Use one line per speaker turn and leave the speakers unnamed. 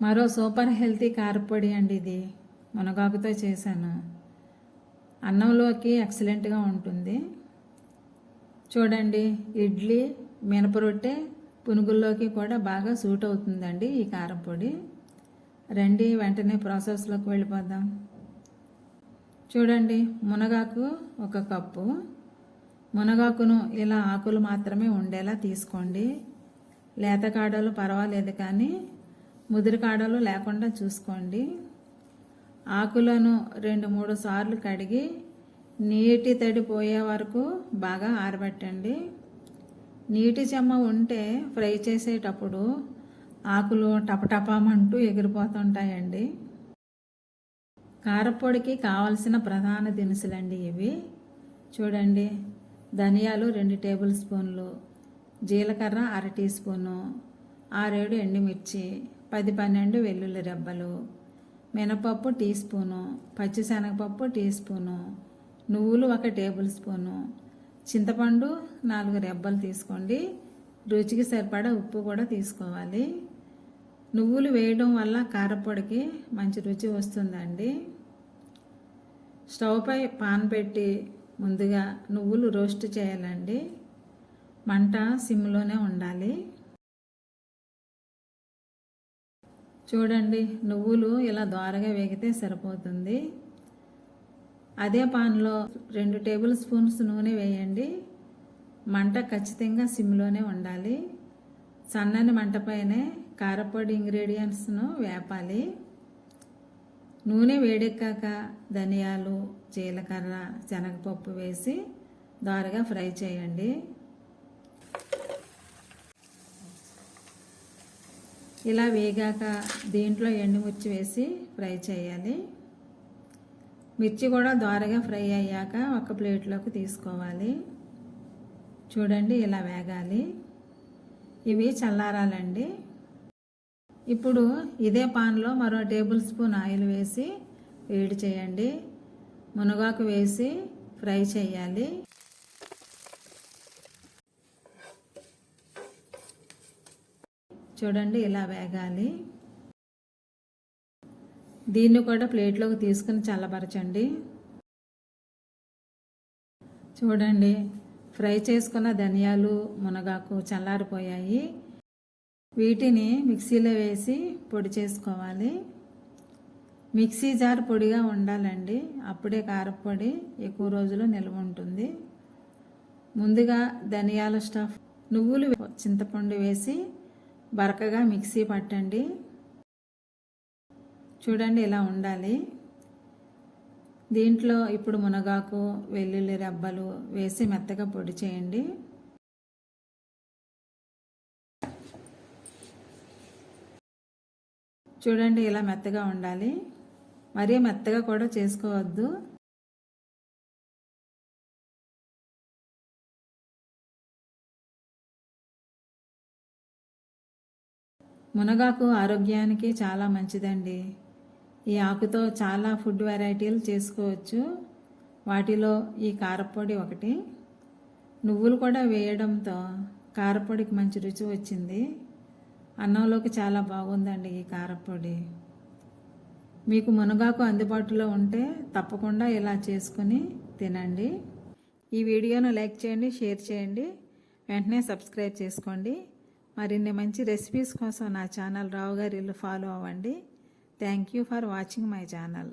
మరో super healthy కారపొడి అండి ఇది. మునగాకుతో చేశాను. అన్నంలోకి ఎక్సలెంట్గా ఉంటుంది. చూడండి ఇడ్లీ మినప రొట్టె పునుగుల్లోకి కూడా బాగా సూట్ అవుతుందండి ఈ కారపొడి రండి వెంటనే ప్రాసెస్లోకి వెళ్ళిపోదాం. చూడండి మునగాకు ఒక కప్పు. మునగాకును ఇలా ఆకులు మాత్రమే ఉండేలా తీసుకోండి. లేత కాడలు పర్వాలేదు కానీ ముదిరి కాడలు లేకుండా చూసుకోండి. ఆకులను రెండు మూడు సార్లు కడిగి నీటి తడి పోయే వరకు బాగా ఆరబెట్టండి. నీటి చెమ్మ ఉంటే ఫ్రై చేసేటప్పుడు ఆకులు టపటపమంటూ ఎగిరిపోతుంటాయండి. కారపొడికి కావలసిన ప్రధాన దినుసులండి ఇవి. చూడండి ధనియాలు రెండు టేబుల్ స్పూన్లు జీలకర్ర అర టీ స్పూను ఆరేడు ఎండుమిర్చి పది పన్నెండు వెల్లుల్లి రెబ్బలు మినపప్పు టీ స్పూను పచ్చిశనగపప్పు టీ స్పూను నువ్వులు ఒక టేబుల్ స్పూను చింతపండు నాలుగు రెబ్బలు తీసుకోండి. రుచికి సరిపడా ఉప్పు కూడా తీసుకోవాలి. నువ్వులు వేయడం వల్ల కారపొడికి మంచి రుచి వస్తుందండి. స్టవ్పై పాన్ పెట్టి ముందుగా నువ్వులు రోస్ట్ చేయాలండి. మంట సిమ్లోనే ఉండాలి. చూడండి నువ్వులు ఇలా దోరగా వేగితే సరిపోతుంది. అదే పాన్లో రెండు టేబుల్ స్పూన్స్ నూనె వేయండి. మంట ఖచ్చితంగా సిమ్లోనే ఉండాలి. సన్నని మంటపైనే కారపొడి ఇంగ్రీడియంట్స్ను వేపాలి. నూనె వేడెక్కాక ధనియాలు జీలకర్ర శనగపప్పు వేసి ద్వారగా ఫ్రై చేయండి. ఇలా వేగాక దీంట్లో ఎండుమిర్చి వేసి ఫ్రై చేయాలి. మిర్చి కూడా ద్వారగా ఫ్రై అయ్యాక ఒక ప్లేట్లోకి తీసుకోవాలి. చూడండి ఇలా వేగాలి. ఇవి చల్లారాలండి. ఇప్పుడు ఇదే పాన్లో మరో టేబుల్ స్పూన్ ఆయిల్ వేసి వేడి చేయండి. మునగాకు వేసి ఫ్రై చేయాలి. చూడండి ఇలా వేగాలి. దీన్ని కూడా ప్లేట్లోకి తీసుకుని చల్లబరచండి. చూడండి ఫ్రై చేసుకున్న ధనియాలు మునగాకు చల్లారిపోయాయి. వీటిని మిక్సీలో వేసి పొడి చేసుకోవాలి. మిక్సీ జార్ పొడిగా ఉండాలండి. అప్పుడే కారపొడి ఎక్కువ రోజులు నిల్వ ఉంటుంది. ముందుగా ధనియాల స్టఫ్ నువ్వులు చింతపండు వేసి బరకగా మిక్సీ పట్టండి. చూడండి ఇలా ఉండాలి. దీంట్లో ఇప్పుడు మునగాకు వెల్లుల్లి రెబ్బలు వేసి మెత్తగా పొడి చేయండి. చూడండి ఇలా మెత్తగా ఉండాలి. మరీ మెత్తగా కూడా చేసుకోవద్దు. మునగాకు ఆరోగ్యానికి చాలా మంచిదండి. ఈ ఆకుతో చాలా ఫుడ్ వెరైటీలు చేసుకోవచ్చు. వాటిలో ఈ కారపొడి ఒకటి. నువ్వులు కూడా వేయడంతో కారపొడికి మంచి రుచి వచ్చింది. అన్నంలోకి చాలా బాగుందండి ఈ కారపొడి. మీకు మునగాకు అందుబాటులో ఉంటే తప్పకుండా ఇలా చేసుకుని తినండి. ఈ వీడియోను లైక్ చేయండి షేర్ చేయండి. వెంటనే సబ్స్క్రైబ్ చేసుకోండి. మరిన్ని మంచి రెసిపీస్ కోసం నా ఛానల్ రావు గారి ఇల్లు ఫాలో అవ్వండి. Thank you for watching my channel